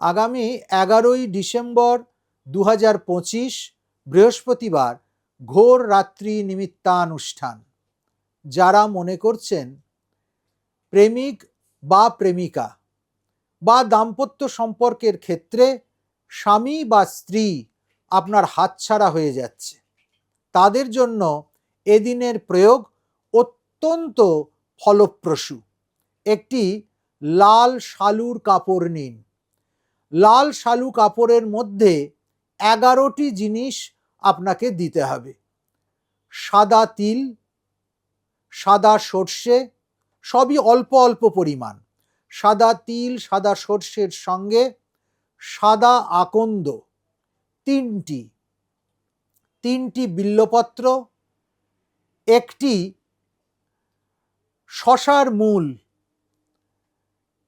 আগামী এগারোই ডিসেম্বর দু পঁচিশ বৃহস্পতিবার ঘোর রাত্রি নিমিত্তানুষ্ঠান। যারা মনে করছেন প্রেমিক বা প্রেমিকা বা দাম্পত্য সম্পর্কের ক্ষেত্রে স্বামী বা স্ত্রী আপনার হাতছাড়া হয়ে যাচ্ছে, তাদের জন্য এদিনের প্রয়োগ অত্যন্ত ফলপ্রসূ। একটি লাল শালুর কাপড় নিন লাল শালু কাপড়ের মধ্যে এগারোটি জিনিস আপনাকে দিতে হবে। সাদা তিল, সাদা সর্ষে, সবই অল্প অল্প পরিমাণ। সাদা তিল, সাদা সর্ষের সঙ্গে সাদা আকন্দ তিনটি। তিনটি বিল্লপত্র, একটি শশার মূল,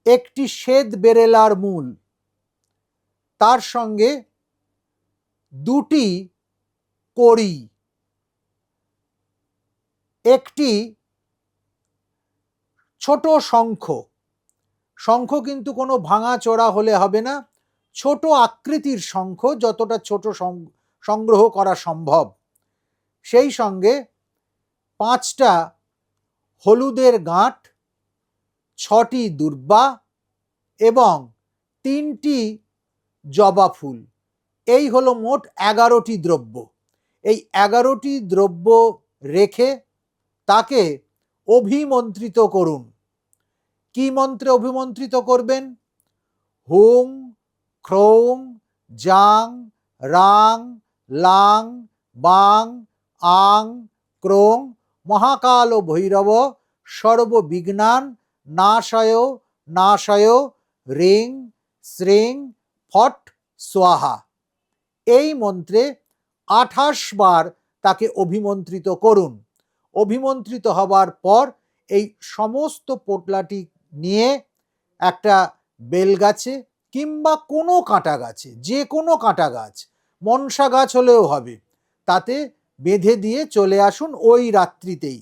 একটি শ্বেত বেরেলার মূল তার সঙ্গে দুটি কড়ি, একটি ছোট শঙ্খ। শঙ্খ কিন্তু কোনো ভাঙা চোরা হলে হবে না, ছোট আকৃতির শঙ্খ যতটা ছোট সংগ্রহ করা সম্ভব। সেই সঙ্গে পাঁচটা হলুদের গাঁট, ছটি দুর্বা এবং তিনটি জবা ফুল। এই হলো মোট এগারোটি দ্রব্য। এই এগারোটি দ্রব্য রেখে তাকে অভিমন্ত্রিত করুন। কি মন্ত্রে অভিমন্ত্রিত করবেন? হুং, ক্রৌং, জাং, রাং, লাং, বাং, আং, ক্রোং, মহাকাল ভৈরব, সর্ববিঘ্নান, নাশয় নাশয়, রিং, শ্রিং ফট সোয়াহা। এই মন্ত্রে আঠাশ বার তাকে অভিমন্ত্রিত করুন। অভিমন্ত্রিত হবার পর এই সমস্ত পোটলাটি নিয়ে একটা বেল গাছে কিংবা কোনো কাঁটা গাছে, যে কোনো কাঁটা গাছ, মনসা গাছ হলেও হবে, তাতে বেঁধে দিয়ে চলে আসুন ওই রাত্রিতেই।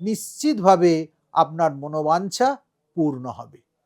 নিশ্চিতভাবে আপনার মনোবাঞ্ছা পূর্ণ হবে।